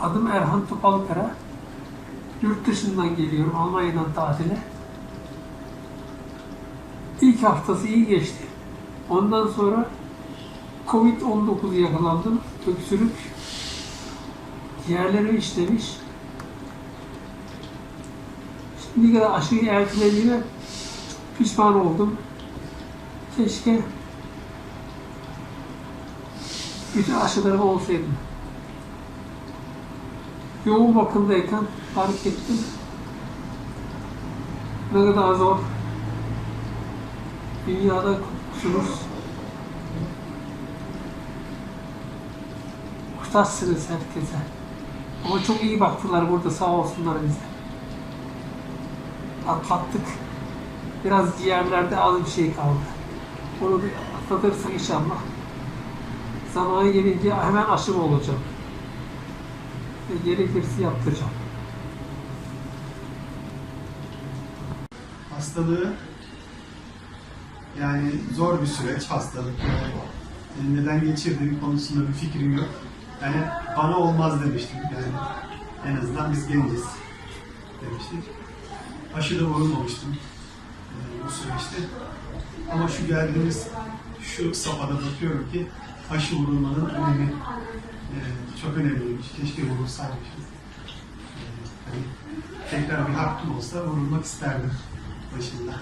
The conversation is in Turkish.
Adım Erhan Topalkara. Yurt dışından geliyorum, Almanya'dan tatile. İlk haftası iyi geçti. Ondan sonra Covid-19 yakalandım. Öksürük ciğerlerimi işlemiş. Şimdi kadar aşıyı ertelediğime pişman oldum. Keşke bütün aşılarım olsaydım. Yoğun bakımdayken fark ettim. Ne kadar zor. Dünyada kurtulursunuz. Muhtaçsınız herkese. Ama çok iyi baktılar burada sağ olsunlar bize. Atlattık. Biraz ciğerlerde az bir şey kaldı. Onu bir atlatırsak inşallah. Zamanı gelince hemen aşım olacağım. Ve gerekirse yaptıracağım. Hastalığı yani zor bir süreç hastalık. Yani neden geçirdiğim konusunda bir fikrim yok. Yani bana olmaz demiştim yani. En azından biz genciz demiştik. Aşı da vurulmamıştım e, bu süreçte. Ama şu geldiğimiz şu safhada bakıyorum ki aşı vurulmanın önemi e, çok önemliymiş. Keşke vurulsaymışız. E, hani tekrar bir hakkım olsa vurulmak isterdim başında.